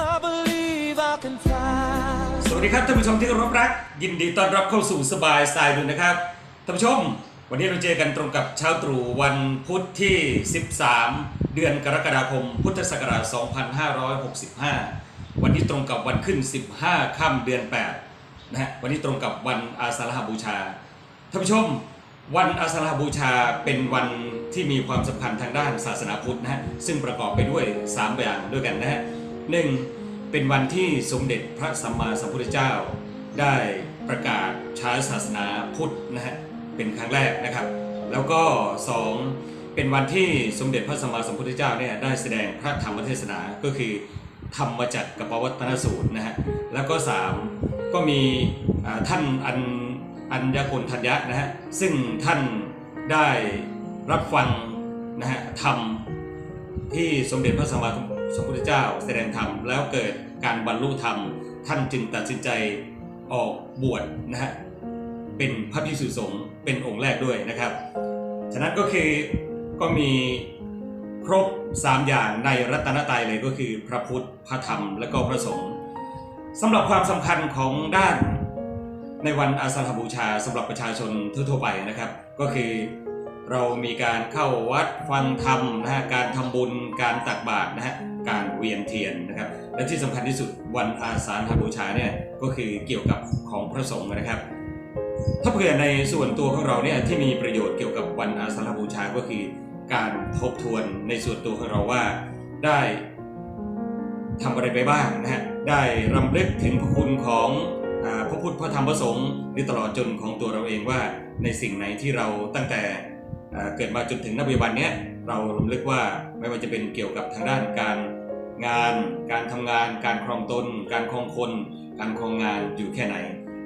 สวัสดีครับท่านผู้ชมที่เคารพรัก ยินดีต้อนรับเข้าสู่สบายสไตล์ดูนะครับท่านผู้ชม วันนี้เราเจอกันตรงกับเช้าตรู่วันพุธที่ 13 เดือนกรกฎาคม พุทธศักราช 2565 วันนี้ตรงกับวันขึ้น 15 ค่ำเดือน 8 นะฮะวันนี้ตรงกับวันอาสาฬหบูชาท่านผู้ชม วันอาสาฬหบูชาเป็นวันที่มีความสำคัญทางด้านศาสนาพุทธนะฮะซึ่งประกอบไปด้วย 3 อย่างด้วยกันนะฮะ หนึ่งเป็นวันที่สมเด็จพระสัมมาสัมพุทธเจ้า ได้ประกาศใช้ศาสนาพุทธนะฮะเป็นครั้งแรกนะครับ แล้วก็ 2 เป็นวันที่สมเด็จพระสัมมาสัมพุทธเจ้าเนี่ยได้แสดงพระธรรมเทศนาก็คือธรรมจักรกับปวัตนสูตรนะฮะแล้วก็ 3 ก็มีท่านอัญอัญญกลทัญญะนะฮะซึ่งท่านได้รับฟังนะฮะธรรมที่สมเด็จพระสัมมา สัมพุทธเจ้าแสดงธรรมแล้วเกิดการบรรลุธรรม ท่านจึงตัดสินใจออกบวชนะฮะเป็นพระภิกษุสงฆ์เป็นองค์แรกด้วยนะครับ ฉะนั้นก็คือก็มีครบ 3 อย่างในรัตนตรัยเลยก็คือพระพุทธพระธรรมและก็พระสงฆ์สำหรับความสำคัญของด้านในวันอาสาฬหบูชาสำหรับประชาชนทั่วไปนะครับ ก็คือเรามีการเข้าวัดฟังธรรมนะฮะการทำบุญการตักบาตรนะฮะ การเวียนเทียนนะครับ และที่สำคัญที่สุดวันอาสาฬหบูชาเนี่ยก็คือเกี่ยวกับของพระสงฆ์นะครับ ถ้าเผื่อในส่วนตัวของเราเนี่ยที่มีประโยชน์เกี่ยวกับวันอาสาฬหบูชาก็คือการทบทวนในส่วนตัวของเราว่าได้ทำอะไรไปบ้างนะฮะ ได้รำลึกถึงพระคุณของอพระพุทธพระธรรมพระสงฆ์หรือตลอดจนของตัวเราเองว่าในสิ่งไหนที่เราตั้งแต่เกิดมาจนถึงณปัจจุบันนี้เราลำลึกว่า ไม่ว่าจะเป็นเกี่ยวกับทางด้านการงาน การทำงาน การครองตน การครองคน การครองงานอยู่แค่ไหน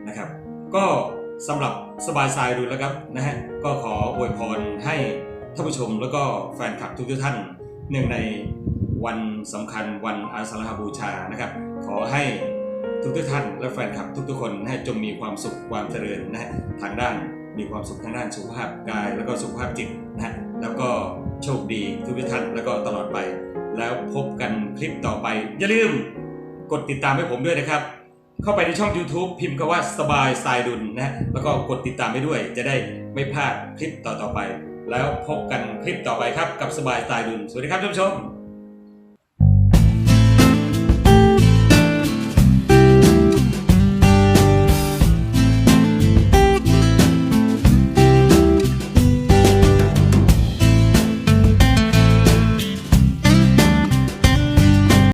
นะครับ ก็สำหรับสบายสายดูแล้วครับนะฮะก็ขออวยพรให้ท่านผู้ชมแล้วก็แฟนคลับทุกท่านเนื่งในวันสำคัญวันอาสาฬหบูชานะครับ ขอให้ทุกท่านและแฟนคลับทุกๆคนนะฮะจงมีความสุขความเจริญนะฮะทางด้านมีความสุขทางด้านสุขภาพกาย แล้วก็สุขภาพจิตนะฮะแล้วก็ โชคดีทุกท่านแล้วก็ตลอดไป แล้วพบกันคลิปต่อไป อย่าลืมกดติดตามให้ผมด้วยนะครับ เข้าไปในช่อง YouTube พิมพ์คำว่าสบายสไตล์ดุลนะฮะแล้วก็กดติดตามให้ด้วย จะได้ไม่พลาดคลิปต่อๆไป แล้วพบกันคลิปต่อไปครับกับสบายสไตล์ดุลสวัสดีครับท่านผู้ชม